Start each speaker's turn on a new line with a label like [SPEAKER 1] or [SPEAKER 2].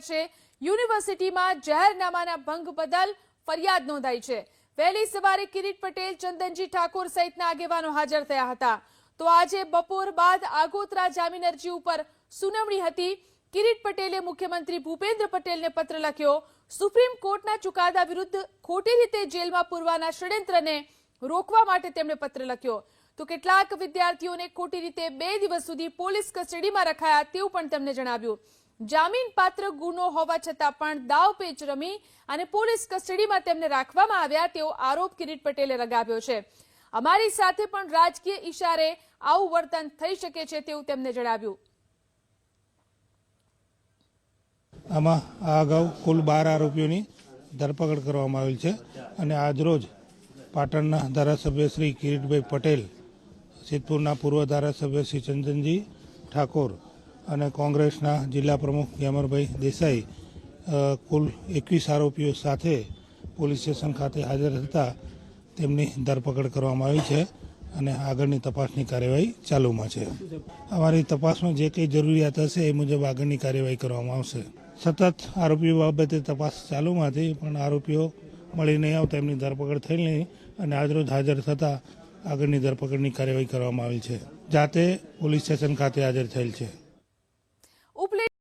[SPEAKER 1] છે. યુનિવર્સિટીમાં જાહેરનામાના ભંગ બદલ ફરિયાદ નોંધાઈ છે. વહેલી સવારે કિરીટ પટેલ, ચંદનજી ઠાકોર સહિતના આગેવાનો હાજર થયા હતા. તો આજે બપોર બાદ આગોતરા જામીન અરજી ઉપર સુનાવણી હતી. કિરીટ પટેલે મુખ્યમંત્રી ભૂપેન્દ્ર પટેલને પત્ર લખ્યો, સુપ્રીમ કોર્ટના ચુકાદા વિરુદ્ધ ખોટી રીતે જેલમાં પૂરવાના ષડયંત્રને રોકવા માટે તેમણે પત્ર લખ્યો. તો કેટલાક વિદ્યાર્થીઓને ખોટી રીતે બે દિવસ સુધી પોલીસ કસ્ટડીમાં રખાયા તેવું પણ તેમણે જણાવ્યું. જામીન પાત્ર ગુનો હોવા છતાં પણ દાવ પેચ રમી અને પોલીસ કસ્ટડીમાં તેમને રાખવામાં આવ્યા તેવો આરોપ કિરીટ પટેલે લગાવ્યો છે. અમારી સાથે પણ રાજકીય ઈશારે આવું વર્તન થઈ શકે છે તેવું તેમણે જણાવ્યું.
[SPEAKER 2] આમાં આ અગાઉ કુલ બાર આરોપીઓની ધરપકડ કરવામાં આવેલ છે અને આજરોજ પાટણના ધારાસભ્ય શ્રી કિરીટભાઈ પટેલ સિદ્ધપુરના પૂર્વ ધારાસભ્ય શ્રી ચંદનજી ઠાકોર અને કોંગ્રેસના જિલ્લા પ્રમુખ ગ્યામરભાઈ દેસાઈ કુલ એકવીસ આરોપીઓ સાથે પોલીસ સ્ટેશન ખાતે હાજર હતા. તેમની ધરપકડ કરવામાં આવી છે અને આગળની તપાસની કાર્યવાહી ચાલુમાં છે. અમારી તપાસમાં જે કંઈ જરૂરિયાત હશે એ મુજબ આગળની કાર્યવાહી કરવામાં આવશે. સતત આરોપીઓ બાબતે તપાસ ચાલુમાં હતી પણ આરોપીઓ મળી નહીં આવતા, એમની ધરપકડ થઈ નહીં અને આજરોજ હાજર થતાં આગળની ધરપકડની કાર્યવાહી કરવામાં આવી છે. જાતે પોલીસ સ્ટેશન ખાતે હાજર થયેલ છે.